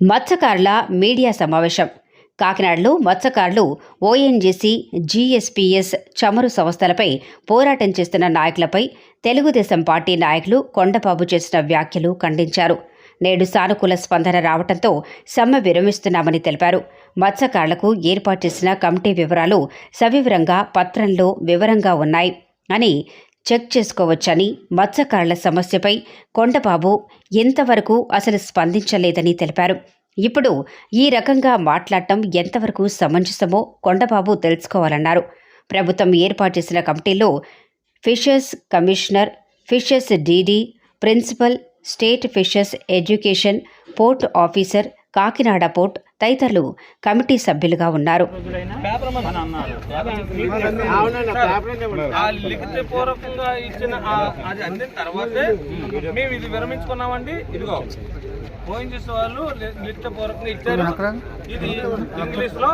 మత్స్యకారుల మీడియా సమావేశం. కాకినాడలో మత్స్యకారులు ఓఎన్జీసీ జీఎస్పీఎస్ చమురు సంస్థలపై పోరాటం చేస్తున్న నాయకులపై తెలుగుదేశం పార్టీ నాయకులు కొండబాబు చేసిన వ్యాఖ్యలు ఖండించారు. నేడు సానుకూల స్పందన రావడంతో సమ్మె విరమిస్తున్నామని తెలిపారు. మత్స్యకారులకు ఏర్పాటు చేసిన కమిటీ వివరాలు సవివరంగా పత్రంలో వివరంగా ఉన్నాయి అని చెక్ చేసుకోవచ్చని మత్స్యకారుల సమస్యపై కొండబాబు ఇంతవరకు అసలు స్పందించలేదని తెలిపారు. ఇప్పుడు ఈ రకంగా మాట్లాడటం ఎంతవరకు సమంజసమో కొండబాబు తెలుసుకోవాలన్నారు. ప్రభుత్వం ఏర్పాటు చేసిన కమిటీలో fishers commissioner fishers DD principal state fishers education port officer Kakinada port తదితరులు కమిటీ సభ్యులుగా ఉన్నారు. పేపర్ మన అన్నారు ఆ లిఖిత పూర్వకంగా ఇచ్చిన ఆ- అది అందిన తర్వాతే మేము ఇది విరమించుకున్నామండి. ఇదిగో ఫోన్ చేసే వాళ్ళు లి- లిఖిత పూర్వకంగా ఇచ్చారు. ఇది ఇంగ్లీష్లో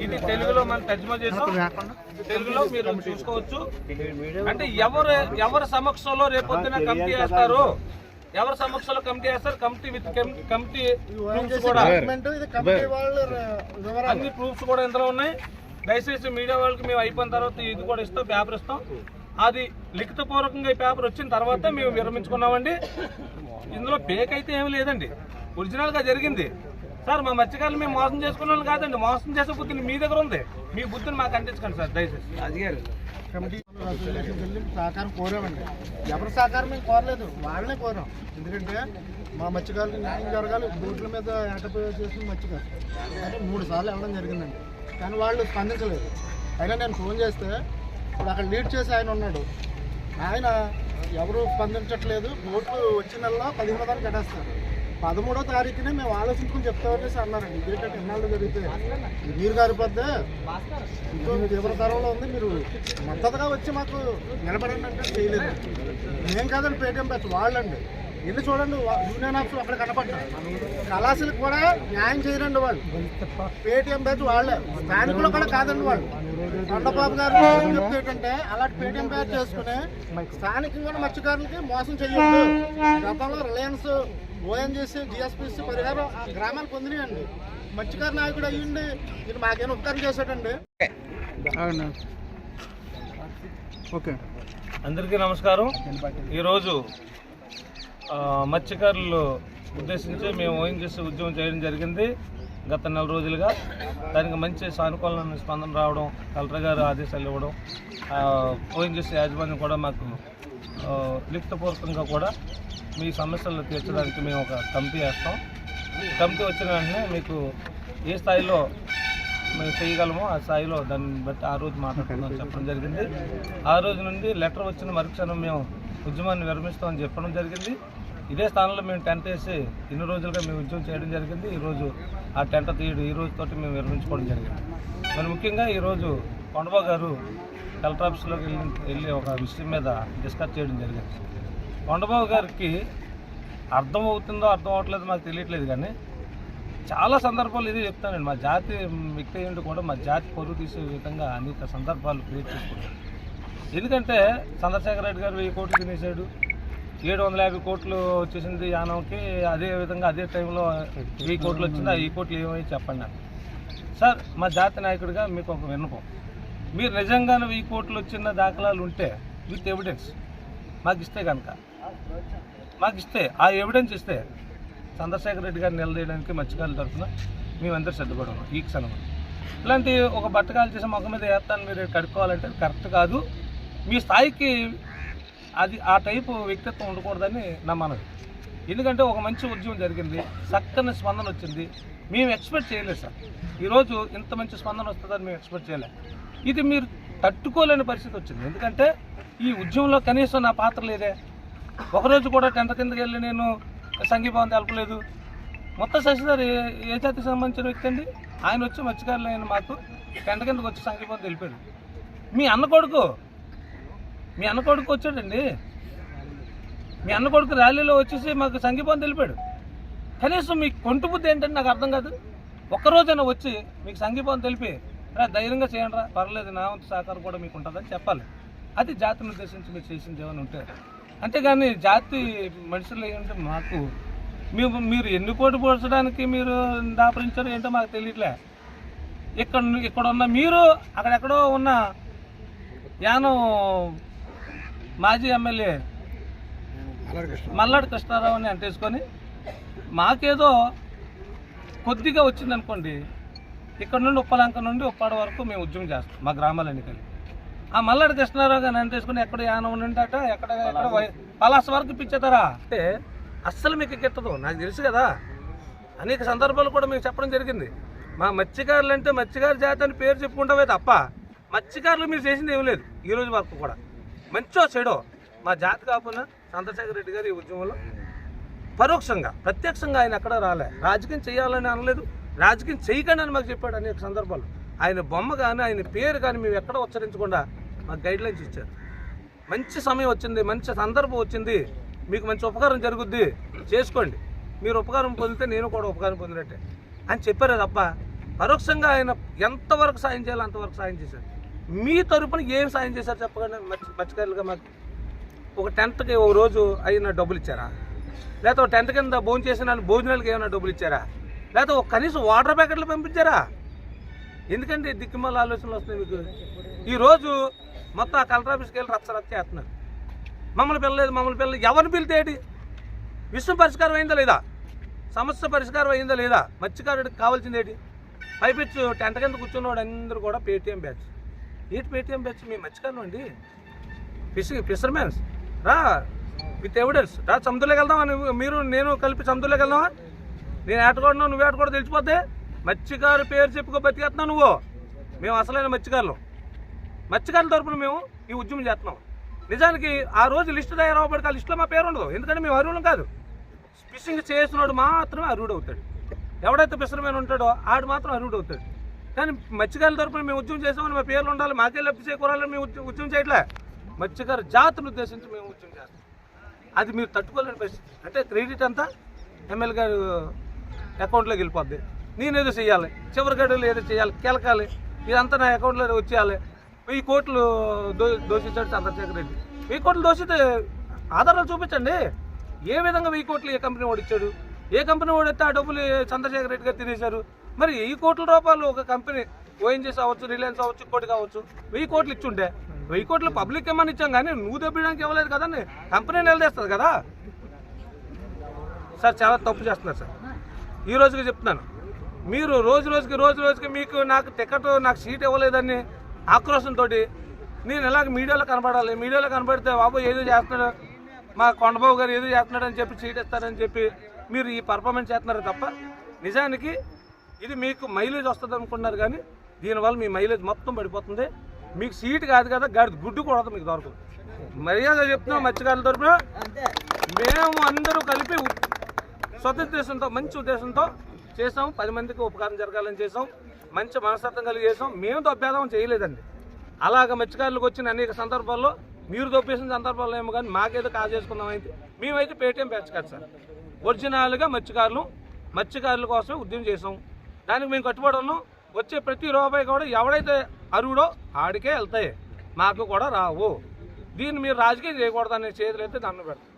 ఇది తెలుగులో మనం తర్జుమా చేసాం తెలుగులో మీరు చూసుకోవచ్చు అంటే ఎవరు ఎవరి సమక్షంలో రేపొద్దున కమిటీ వేస్తారు? ఎవరి సమక్షంలో కమిటీ వేస్తారు? కమిటీ విత్ కమిటీ ప్రూఫ్స్ కూడా. అన్ని ప్రూఫ్స్ కూడా ఇందులో ఉన్నాయి. దయచేసి మీడియా వాళ్ళకి మేము అయిపోయిన తర్వాత ఇది కూడా ఇస్తాం పేపర్ ఇస్తాం. అది లిఖితపూర్వకంగా ఈ పేపర్ వచ్చిన తర్వాత మేము విరమించుకున్నామండి. ఇందులో ఫేక్ అయితే ఏమీ లేదండి. ఒరిజినల్గా జరిగింది. సార్ మా మత్స్యకారులు మేము మోసం చేసుకున్నాం కాదండి. మోసం చేసే బుద్ధిని మీ దగ్గర ఉంది. మీ బుద్ధిని మాకు అందించకండి సార్ దయచేసి. కమిటీ వెళ్ళి సహకారం కోరామండి. ఎవరి సహకారం మేము కోరలేదు వాళ్ళనే కోరాం. ఎందుకంటే మా మత్స్యకారులకు న్యాయం జరగాలి బోట్ల మీద ఏటపోయి చేసిన మత్స్యకారు. అంటే మూడు సార్లు వెళ్ళడం జరిగిందండి. కానీ వాళ్ళు స్పందించలేదు. అయినా నేను ఫోన్ చేస్తే ఇప్పుడు అక్కడ లీడ్ చేసి ఆయన ఉన్నాడు. ఆయన ఎవరు స్పందించట్లేదు బోట్లు వచ్చిన నెలలో పదిహేనో తారీఖు కట్టేస్తారు. పదమూడో తారీఖునే మేము ఆలోచించుకుని చెప్తామనేసి అన్నారండి. ఇదేంటంటే ఎన్నాళ్ళు జరిగితే? మీరు నీరు గారిపోద్దే ఇంకో తీవ్రతరంలో ఉంది. మీరు మద్దతుగా వచ్చి మాకు నిలబడండి అంటే చేయలేదు. మేము కాదండి పేటీఎం బ్యాచ్ వాళ్ళండి. వెళ్ళి చూడండి యూనియన్ ఆఫీస్ అక్కడ కనపడ్డారు కళాశాలకు కూడా న్యాయం చేయరండి వాళ్ళు. పేటీఎం బ్యాచ్ వాళ్ళే. స్థానికులు కూడా కాదండి వాళ్ళు. కొండబాబు గారు చెప్తే ఏంటంటే అలాంటి పేటీఎం బ్యాచ్ చేసుకుని స్థానికంగా మత్స్యకారులకి మోసం చేయొద్దు. గతంలో రిలయన్స్ ఓఎన్జీసీ జిఎస్పిసి పరిహారం ఆ గ్రామాలు పొందినాయండి. మత్స్యకారు నాయకుడు అయ్యిండి ఇది మాకేమైనా ఉపకారం చేశాడండి. ఓకే. అందరికీ నమస్కారం. ఈరోజు ఆ, మత్స్యకారులు ఉద్దేశించి మేము ఓఎన్జీసీ ఉద్యమం చేయడం జరిగింది. గత నెల రోజులుగా దానికి మంచి సానుకూలమైన స్పందన రావడం కలెక్టర్ గారు ఆదేశాలు ఇవ్వడం ఓఎన్జీసీ యాజమాన్యం కూడా మాకు లిఖితపూర్వకంగా కూడా మీ సమస్యలను తీర్చడానికి మేము ఒక కమిటీ వేస్తాం. కమిటీ వచ్చిన వెంటనే మీకు ఏ స్థాయిలో మేము చేయగలమో ఆ స్థాయిలో దాన్ని బట్టి ఆ రోజు మాట్లాడుకుందాం చెప్పడం జరిగింది. ఆ రోజు నుండి లెటర్ వచ్చిన మరుక్షణం మేము ఉద్యమాన్ని విరమిస్తామని చెప్పడం జరిగింది. ఇదే స్థానంలో మేము టెంట్ వేసి ఇన్ని రోజులుగా మేము ఉద్యమం చేయడం జరిగింది. ఈరోజు ఆ టెంట్ తీయడం ఈ రోజుతోటి మేము విరమించుకోవడం జరిగింది. మరి ముఖ్యంగా ఈరోజు కొండబాబు గారు కలెక్టర్ ఆఫీస్లోకి వెళ్ళి వెళ్ళి ఒక విషయం మీద డిస్కస్ చేయడం జరిగింది. కొండబాబు గారికి అర్థం అవుతుందో అర్థం అవ్వట్లేదో మాకు తెలియట్లేదు కానీ చాలా సందర్భాలు ఇది చెప్తానండి మా జాతి వ్యక్తి ఏంటి కూడా మా జాతి పొరుగు తీసే విధంగా అనేక సందర్భాలు క్రియేట్ చేసుకున్నాడు. ఎందుకంటే చంద్రశేఖర రెడ్డి గారు వెయ్యి కోట్లు తినేసాడు ఏడు వందల యాభై కోట్లు వచ్చేసింది యానంకి. అదే విధంగా అదే టైంలో వెయ్యి కోట్లు వచ్చింది. ఆ వెయ్యి కోట్లు ఏమై చెప్పండి నాకు సార్ మా జాతి నాయకుడిగా మీకు ఒక విన్నపం. మీరు నిజంగానే వెయ్యి కోట్లు వచ్చిన దాఖలాలు ఉంటే విత్ ఎవిడెన్స్ మాకు ఇస్తే కనుక మాకు ఇస్తే ఆ ఎవిడెన్స్ ఇస్తే చంద్రశేఖర్ రెడ్డి గారిని నిలదీయడానికి మత్స్యకారుల తరఫున మేమందరూ సిద్ధపడి ఉన్నాం ఈ క్షణం ఇలాంటి ఒక బట్టకాలు చేసి మొక్క మీద వేస్తాను మీరు కడుక్కోవాలంటే కరెక్ట్ కాదు. మీ స్థాయికి అది ఆ టైపు వ్యక్తిత్వం ఉండకూడదని నా మనవి ఎందుకంటే ఒక మంచి ఉద్యమం జరిగింది చక్కని స్పందన వచ్చింది. మేము ఎక్స్పెక్ట్ చేయలేదు సార్. ఈరోజు ఇంత మంచి స్పందన వస్తుందని మేము ఎక్స్పెక్ట్ చేయలేదు ఇది మీరు తట్టుకోలేని పరిస్థితి వచ్చింది. ఎందుకంటే ఈ ఉద్యమంలో కనీసం నా పాత్ర లేదే. ఒకరోజు కూడా టెంట కిందకి వెళ్ళి నేను సంఘీభావం తెలపలేదు మొత్తం శశిధర్ ఏ ఏ జాతికి సంబంధించిన వ్యక్తి అండి? ఆయన వచ్చి మత్స్యకారులు ఆయన మాకు టెంట కిందకి వచ్చి సంఘీభావం తెలిపాడు మీ అన్న కొడుకు? మీ అన్న కొడుకు వచ్చాడండి. మీ అన్న కొడుకు ర్యాలీలో వచ్చేసి మాకు సంఘీభావం తెలిపాడు కనీసం మీ కొంటు బుద్ధి ఏంటంటే నాకు అర్థం కాదు. ఒక్కరోజైనా వచ్చి మీకు సంఘీభావం తెలిపి రా ధైర్యంగా చేయండి రా. పర్లేదు నా వంతు సహకారం కూడా మీకు ఉంటుందని చెప్పాలి. అది జాతిని ఉద్దేశించి మీరు చేసింది ఏమైనా ఉంటే. అంతేగాని జాతి మనుషులు ఏంటంటే మాకు మేము మీరు ఎన్ని కోటి పోర్చడానికి మీరు దాపరించారు ఏంటో మాకు తెలియట్లే. ఇక్కడ ఇక్కడ ఉన్న మీరు అక్కడెక్కడో ఉన్న యానం మాజీ ఎమ్మెల్యే మల్లాడి కృష్ణారావుని అంటేసుకొని మాకేదో కొద్దిగా వచ్చిందనుకోండి ఇక్కడ నుండి ఉప్పలంక నుండి ఉప్పాడ వరకు మేము ఉద్యమం చేస్తాం మా గ్రామాల ఎన్నికలు. ఆ మల్లాడి కృష్ణారావు గారిని అంటేసుకుని ఎక్కడ యానం ఉండిందట? ఎక్కడ ఎక్కడ పలాస వరకు ఇప్పించేతారా అంటే అస్సలు మీకు గిట్టదు నాకు తెలుసు కదా. అనేక సందర్భాలు కూడా మీకు చెప్పడం జరిగింది. మా మత్స్యకారులు అంటే మత్స్యకారు జాతి అని పేరు చెప్పుకుంటామే తప్ప మత్స్యకారులు మీరు చేసింది ఏం లేదు. ఈ రోజు వరకు కూడా. మంచో చెడో. మా జాతి కాకుండా చంద్రశేఖర్ రెడ్డి గారు ఈ ఉద్యమంలో పరోక్షంగా ప్రత్యక్షంగా ఆయన ఎక్కడ రాలే. రాజకీయం చేయాలని అనలేదు. రాజకీయం చేయకండి అని మాకు చెప్పాడు అనేక సందర్భాలు. ఆయన బొమ్మ కానీ ఆయన పేరు కానీ మేము ఎక్కడ ఉచ్చరించకుండా మాకు గైడ్లైన్స్ ఇచ్చారు. మంచి సమయం వచ్చింది మంచి సందర్భం వచ్చింది మీకు మంచి ఉపకారం జరుగుద్ది చేసుకోండి. మీరు ఉపకారం పొందితే నేను కూడా ఉపకారం పొందినట్టే. అని చెప్పారు తప్ప పరోక్షంగా ఆయన ఎంతవరకు సాయం చేయాలో అంతవరకు సాయం చేశారు. మీ తరపున ఏం సాయం చేశారు చెప్పకండి మత్స్య మత్స్యకారులుగా మాకు ఒక టెన్త్కి ఒక రోజు అయిన డబ్బులు ఇచ్చారా? లేకపోతే ఒక కింద భోజనం చేసిన భోజనాలకి ఏమైనా డబ్బులు ఇచ్చారా? లేకపోతే ఒక కనీసం వాటర్ ప్యాకెట్లు పంపించారా? ఎందుకంటే దిక్కుమాల ఆలోచనలు వస్తున్నాయి మీకు? ఈరోజు మొత్తం ఆ కలెక్టర్ ఆఫీస్కి వెళ్ళి రచ్చ రచ్చ చేస్తున్నారు. మమ్మల్ని పిల్లలేదు మమ్మల్ని పిల్లలు ఎవరిని పిలితే ఏంటి? విషయం పరిష్కారం అయిందా లేదా? సమస్య పరిష్కారం అయిందా లేదా? మత్స్యకారుడికి కావాల్సింది ఏంటి? పైపిచ్చు టెంట్ కింద కూర్చున్నవాడు అందరూ కూడా పేటీఎం బ్యాచ్. ఏంటి పేటీఎం బ్యాచ్? మీ మత్స్యకారులు అండి. ఫిషింగ్ ఫిషర్మెన్స్ రా విత్ ఎవిడెన్స్. రా సముద్రంలోకి వెళ్దామా? మీరు నేను కలిపి సముద్రంలోకి వెళ్దామా? నేను ఏటకూడను నువ్వు ఏటకూడదు తెలిసిపోతే మత్స్యకారు పేరు చెప్పుకో బతికేస్తున్నావు నువ్వు. మేము అసలైన మత్స్యకారులు. మత్స్యకారుల తరపున మేము ఈ ఉద్యమం చేస్తున్నాం. నిజానికి ఆ రోజు లిస్టు తయారవ్వబడికి ఆ లిస్టులో మా పేరు ఉండదు. ఎందుకంటే మేము అరువులం కాదు. ఫిషింగ్ చేస్తున్నాడు మాత్రమే అర్హుడు అవుతాడు ఎవడైతే ఫిషర్మెన్ ఉంటాడో ఆడు మాత్రం అర్హుడు అవుతాడు కానీ మత్స్యకారుల తరపున మేము ఉద్యమం చేసామని మా పేర్లు ఉండాలి. మాకే లబ్ధి చేకూరాలని మేము ఉద్యమం చేయట్లే. మత్స్యకారు జాతిని ఉద్దేశించి మేము ఉద్యమం చేస్తాం. అది మీరు తట్టుకోలేని పరిస్థితి. అంటే క్రెడిట్ అంతా ఎమ్మెల్యే గారు అకౌంట్లోకి వెళ్ళిపోద్ది. నేనేదో చేయాలి చివరి గడువులు ఏదో చేయాలి కెలకాలి. ఇదంతా నా అకౌంట్లో వచ్చేయాలి. వెయ్యి కోట్లు దో దోషించాడు చంద్రశేఖర్ రెడ్డి. వెయ్యి కోట్లు దోషితే ఆధారాలు చూపించండి. ఏ విధంగా వెయ్యి కోట్లు ఏ కంపెనీ ఓడిచ్చాడు ఏ కంపెనీ ఓడిస్తే ఆ డబ్బులు చంద్రశేఖర్ రెడ్డి గారు తినేశారు మరి వెయ్యి కోట్ల రూపాయలు ఒక కంపెనీ ఓఎన్జీస్ అవ్వచ్చు రిలయన్స్ అవ్వచ్చు కోటి కావచ్చు వెయ్యి కోట్లు ఇచ్చుంటే వెయ్యి కోట్లు పబ్లిక్ ఏమని ఇచ్చాం కానీ నువ్వు దెబ్బడానికి ఇవ్వలేదు కదండి కంపెనీ నిలదీస్తుంది కదా? సార్ చాలా తప్పు చేస్తున్నారు సార్. ఈ రోజుకి చెప్తున్నాను. మీరు రోజు రోజుకి రోజు రోజుకి మీకు నాకు టికెట్ నాకు సీట్ ఇవ్వలేదని ఆక్రోశంతో నేను ఇలాగ మీడియాలో కనపడాలి మీడియాలో కనపడితే బాబు ఏదో చేస్తున్నాడు? మా కొండబాబు గారు ఏదో చేస్తున్నాడని చెప్పి సీట్ ఇస్తారని చెప్పి మీరు ఈ పర్ఫార్మెన్స్ చేస్తున్నారు తప్ప నిజానికి ఇది మీకు మైలేజ్ వస్తుంది అనుకుంటున్నారు కానీ దీనివల్ల మీ మైలేజ్ మొత్తం పడిపోతుంది. మీకు సీట్ కాదు కదా గాడి గుడ్డు కూడా మీకు దొరకదు. మర్యాద చెప్తున్నాం మత్స్యకారుల తరపున. మేము అందరూ కలిపి స్వతంత్ర మంచి ఉద్దేశంతో చేసాం. పది మందికి ఉపకారం జరగాలని చేసాం. మంచి మనస్తత్వం కలిగి చేసాం. మేము దొబ్బేదాం చేయలేదండి. అలాగ మత్స్యకారులకు వచ్చిన అనేక సందర్భాల్లో మీరు దొబ్బేసిన సందర్భాల్లో ఏమో కానీ మాకేదో కాజు చేసుకుందాం అయితే. మేమైతే పేటీఎం పెంచకాదు సార్. ఒరిజినల్గా మత్స్యకారులు మత్స్యకారుల కోసమే ఉద్యమం చేసాం. దానికి మేము కట్టుబడి వచ్చే ప్రతి రూపాయి కూడా ఎవడైతే అరువుడో ఆడికే వెళ్తాయి. మాకు కూడా రావు. దీన్ని మీరు రాజకీయం చేయకూడదు అనే చేతులు అయితే దండం పెడతాం.